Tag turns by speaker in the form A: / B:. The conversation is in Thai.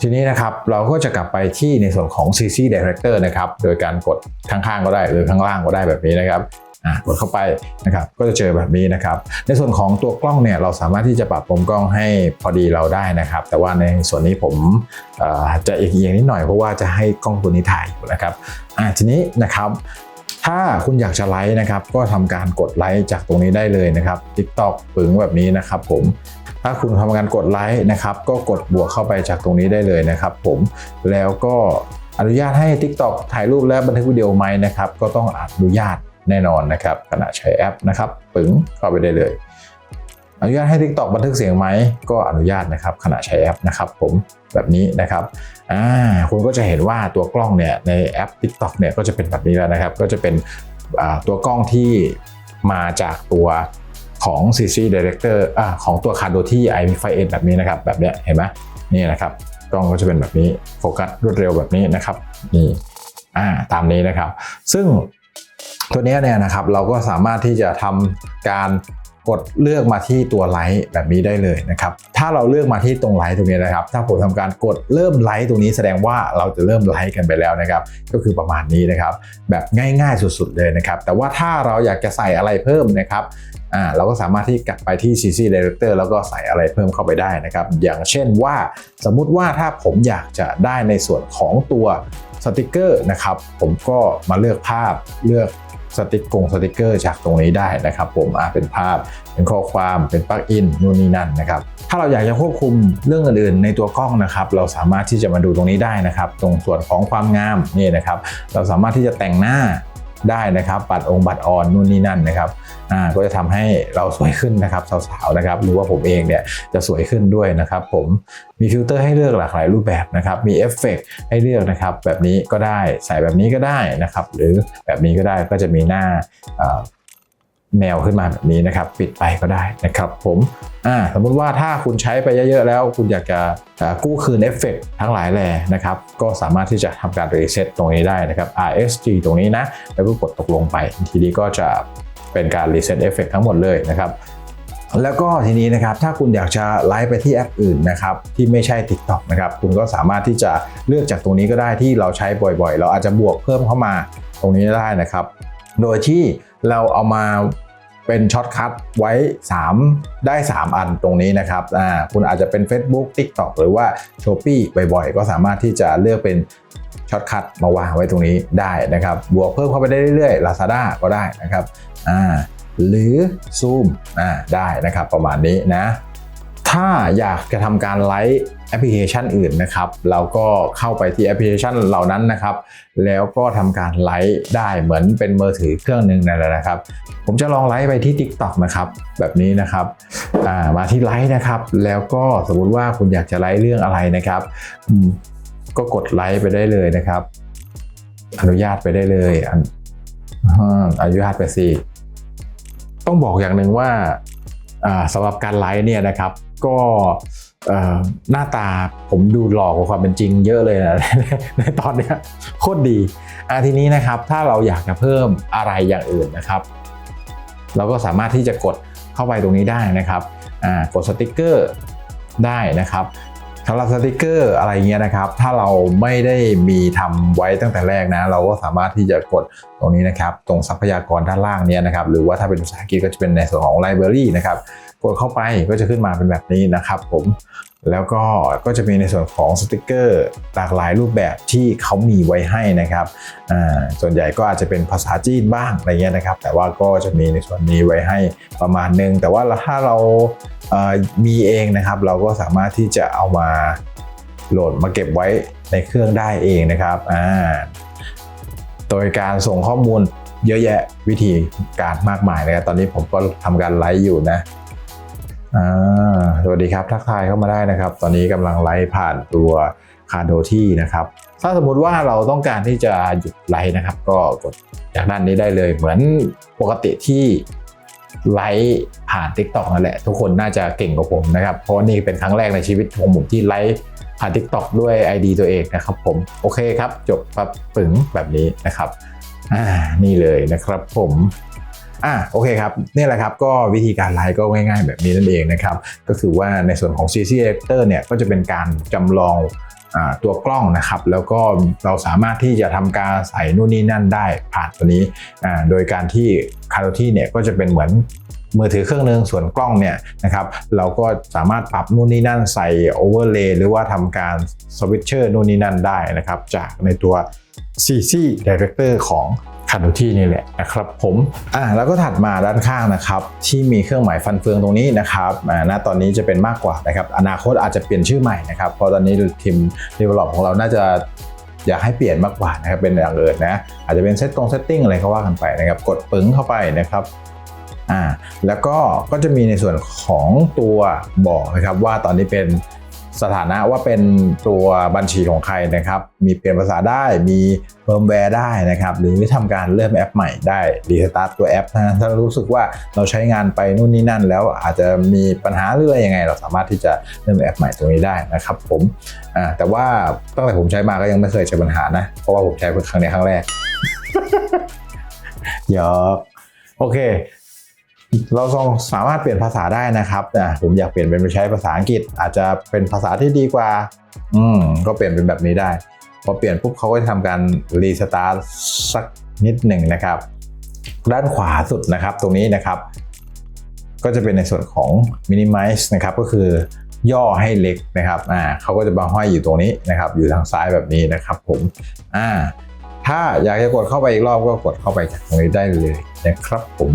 A: ทีนี้นะครับเราก็จะกลับไปที่ในส่วนของ CC Director นะครับโดยการกดข้างๆก็ได้หรือข้างล่างก็ได้แบบนี้นะครับกดเข้าไปนะครับก็จะเจอแบบนี้นะครับ ในส่วนของตัวกล้องเนี่ยเราสามารถที่จะปรับมุมกล้องให้พอดีเราได้นะครับ แต่ว่าในส่วนนี้ผมจะเอียงนิดหน่อยเพราะว่าจะให้กล้องตัวนี้ถ่ายอยู่นะครับทีนี้นะครับ ถ้าคุณอยากจะไลค์นะครับ ก็ทำการกดไลค์จากตรงนี้ได้เลยนะครับ TikTok ปึงแบบนี้นะครับผมถ้าคุณทำการกดไลค์นะครับ ก็กดบวกเข้าไปจากตรงนี้ได้เลยนะครับ ผมแล้วก็อนุญาตให้ TikTok ถ่ายรูปและบันทึกวิดีโอไหมนะครับ ก็ต้องอนุญาตแน่นอนนะครับขณะใช้แอปนะครับ ปึงเข้าไปได้เลย อนุญาตให้ TikTok บันทึกเสียงไหมก็อนุญาตนะครับขณะใช้แอปนะครับผมแบบนี้นะครับอ่าคุณก็จะเห็นว่าตัวกล้องเนี่ยในแอป TikTok เนี่ยก็จะเป็นแบบนี้แล้วนะครับ ก็จะเป็นตัวกล้องที่มาจากตัวของ CC Director อ่าของตัว c a r d o t i m 5 s แบบนี้นะครับ แบบเนี้ยเห็นไหมนี่นะครับกล้องก็จะเป็นแบบนี้โฟกัสรวดเร็วแบบนี้นะครับนี่อ่าตามนี้นะครับ ซึ่งตัวนี้เนี่ยนะครับเราก็สามารถที่จะทำการ กดเลือกมาที่ตัวไลค์แบบนี้ได้เลยนะครับ ถ้าเราเลือกมาที่ตรงไลค์ตรงนี้นะครับ ถ้าผมทำการกดเริ่มไลค์ตรงนี้แสดงว่าเราจะเริ่มไลค์กันไปแล้วนะครับ ก็คือประมาณนี้นะครับ แบบง่ายๆสุดๆเลยนะครับ แต่ว่าถ้าเราอยากจะใส่อะไรเพิ่มนะครับอ่าเราก็สามารถที่กลับไปที่ CC Director แล้วก็ใส่อะไรเพิ่มเข้าไปได้นะครับ อย่างเช่นว่าสมมุติว่าถ้าผมอยากจะได้ในส่วนของตัวสติกเกอร์นะครับ ผมก็มาเลือกภาพเลือก สติกกงสติกเกอร์จากตรงนี้ได้นะครับผมอ่าเป็นภาพเป็นข้อความเป็นปลั๊กอินนู่นนี่นั่นนะครับถ้าเราอยากจะควบคุมเรื่องอื่นๆในตัวกล้องนะครับ เราสามารถที่จะมาดูตรงนี้ได้นะครับ ตรงส่วนของความงามนี่นะครับ เราสามารถที่จะแต่งหน้า ได้นะครับปัดองค์บัดออนนู่นนี่นั่นนะครับอ่าก็จะทำให้เราสวยขึ้นนะครับสาวๆนะครับหรือว่าผมเองเนี่ยจะสวยขึ้นด้วยนะครับ ผมมีฟิลเตอร์ให้เลือกหลากหลายรูปแบบนะครับมีเอฟเฟกต์ให้เลือกนะครับแบบนี้ก็ได้ใส่แบบนี้ก็ได้นะครับหรือแบบนี้ก็ได้ก็จะมีหน้า แมวขึ้นมาแบบนี้นะครับ ปิดไปก็ได้นะครับผมอ่าสมมุติว่าถ้าคุณใช้ไปเยอะๆแล้ว คุณอยากจะกู้คืนเอฟเฟกต์ทั้งหลายแหล่นะครับ ก็สามารถที่จะทำการรีเซ็ตตรงนี้ได้นะครับ RSG ตรงนี้นะ แล้วก็กดตกลงไป ทีนี้ก็จะเป็นการรีเซ็ตเอฟเฟกต์ทั้งหมดเลยนะครับแล้วก็ทีนี้นะครับถ้าคุณอยากจะไลฟ์ไปที่แอปอื่นนะครับที่ไม่ใช่ TikTok นะครับคุณก็สามารถที่จะเลือกจากตรงนี้ก็ได้ที่เราใช้บ่อยๆ เราอาจจะบวกเพิ่มเข้ามาตรงนี้ได้นะครับ โดยที่ เราเอามาเป็นช็อตคัทไว้ 3 ได้ 3 อันตรงนี้นะครับคุณอาจจะเป็น Facebook TikTok หรือว่า s h o p e e บ่อยๆ ก็สามารถที่จะเลือกเป็นช็อตคัทมาวางไว้ตรงนี้ได้นะครับ บวกเพิ่มเข้าไปได้เรื่อยๆ Lazada ก็ได้นะครับหรือ Zoom อได้นะครับประมาณนี้นะถ้าอยากจะทำการไลฟ์ แอปพลิเคชันอื่นนะครับเราก็เข้าไปที่แอปพลิเคชันเหล่านั้นนะครับ แล้วก็ทำการไลฟ์ได้เหมือนเป็นมือถือเครื่องหนึ่งนั่นแหละนะครับ ผมจะลองไลฟ์ไปที่ TikTok นะครับ แบบนี้นะครับมาที่ไลฟ์นะครับ แล้วก็สมมุติว่าคุณอยากจะไลฟ์เรื่องอะไรนะครับ ก็กดไลฟ์ไปได้เลยนะครับ อนุญาตไปได้เลยอนอนุญาตไปสิต้องบอกอย่างหนึ่งว่าสำหรับการไลฟ์เนี่ยนะครับ ก็ หน้าตาผมดูหลอกกว่าความเป็นจริงเยอะเลยนะในตอนนี้โคตรดีอะทีนี้นะครับถ้าเราอยากจะเพิ่มอะไรอย่างอื่นนะครับ เราก็สามารถที่จะกดเข้าไปตรงนี้ได้นะครับกดสติกเกอร์ได้นะครับสำหรับสติกเกอร์อะไรเงี้ยนะครับ ถ้าเราไม่ได้มีทำไว้ตั้งแต่แรกนะ เราก็สามารถที่จะกดตรงนี้นะครับ ตรงทรัพยากรด้านล่างเนี้ยนะครับ หรือว่าถ้าเป็นภาษาอังกฤษก็จะเป็นในส่วนของ library นะครับ กดเข้าไปก็จะขึ้นมาเป็นแบบนี้นะครับผมแล้วก็ก็จะมีในส่วนของสติกเกอร์หลากหลายรูปแบบที่เขามีไว้ให้นะครับส่วนใหญ่ก็อาจจะเป็นภาษาจีนบ้างอะไรเงี้ยนะครับ แต่ว่าก็จะมีในส่วนนี้ไว้ให้ประมาณนึง แต่ว่าถ้าเรามีเองนะครับ เราก็สามารถที่จะเอามาโหลดมาเก็บไว้ในเครื่องได้เองนะครับโดยการส่งข้อมูลเยอะแยะวิธีการมากมายนะครับตอนนี้ผมก็ทำการไลฟ์อยู่นะ สวัสดีครับทักทายเข้ามาได้นะครับ ตอนนี้กำลังไลฟ์ผ่านตัวคาโดที่นะครับ ถ้าสมมุติว่าเราต้องการที่จะหยุดไลฟ์นะครับ ก็กดจากด้านนี้ได้เลยเหมือนปกติที่ไลฟ์ผ่าน TikTok นั่นแหละ ทุกคนน่าจะเก่งกว่าผมนะครับ เพราะนี่เป็นครั้งแรกในชีวิตของผมที่ไลฟ์ผ่าน TikTok ด้วย ID ตัวเองนะครับผมโอเคครับ จบปั๊บปึ๋งแบบนี้นะครับอ่านี่เลยนะครับผม อะโอเคครับนี่แหละครับก็วิธีการไลฟ์ก็ง่ายๆ แบบนี้นั่นเองนะครับก็คือว่าในส่วนของ CC Editor เนี่ยก็จะเป็นการจำลองอตัวกล้องนะครับแล้วก็เราสามารถที่จะทำการใส่นู่นนี่นั่นได้ผ่านตัวนี้ โดยการที่คาร์โที่เนี่ยก็จะเป็นเหมือนมือถือเครื่องหนึงส่วนกล้องเนี่ยนะครับเราก็สามารถปรับนู่นนี่นั่นใส่โอเวอร์เลย์หรือว่าทำการสวิตเชอร์นู่นนี่นั่นได้นะครับจากในตัว CC Director ของ คาร์โที่นี่แหละนะครับผมอ่าแล้วก็ถัดมาด้านข้างนะครับ ที่มีเครื่องหมายฟันเฟืองตรงนี้นะครับอ่าณตอนนี้จะเป็นมากกว่านะครับ อนาคตอาจจะเปลี่ยนชื่อใหม่นะครับ เพราะตอนนี้ทีม develop ของเราน่าจะอยากให้เปลี่ยนมากกว่านะครับเป็นอย่างอื่นนะอาจจะเป็นเซตตรงเซตติ้งอะไรก็ว่ากันไปนะครับ กดปึ้งเข้าไปนะครับอ่าแล้วก็ก็จะมีในส่วนของตัวบอกนะครับว่าตอนนี้เป็น สถานะว่าเป็นตัวบัญชีของใครนะครับ มีเปลี่ยนภาษาได้มีเฟิร์มแวร์ได้นะครับ หรือทำการเริ่มแอปใหม่ได้รีสตาร์ตตัวแอปนะถ้ารู้สึกว่าเราใช้งานไปนู่นนี่นั่น แล้วอาจจะมีปัญหาหรืออะไรยังไง เราสามารถที่จะเริ่มแอปใหม่ตรงนี้ได้นะครับ ผมอ่าแต่ว่าตั้งแต่ผมใช้มาก็ยังไม่เคยเจอปัญหานะ เพราะว่าผมใช้เพิ่งครั้งนี้ครั้งแรกหยอกโอเค เราสามารถเปลี่ยนภาษาได้นะครับอะผมอยากเปลี่ยนเป็นไปใช้ภาษาอังกฤษ อาจจะเป็นภาษาที่ดีกว่า อืมก็เปลี่ยนเป็นแบบนี้ได้ พอเปลี่ยนปุ๊บเขาก็จะทำการรีสตาร์ทสักนิดหนึ่งนะครับ ด้านขวาสุดนะครับ ตรงนี้นะครับ ก็จะเป็นในส่วนของ minimize นะครับ ก็คือย่อให้เล็กนะครับอ่าเขาก็จะมาห้อยอยู่ตรงนี้นะครับ อยู่ทางซ้ายแบบนี้นะครับ ผมอ่าถ้าอยากจะกดเข้าไปอีกรอบก็กดเข้าไปจากตรงนี้ได้เลยนะครับผม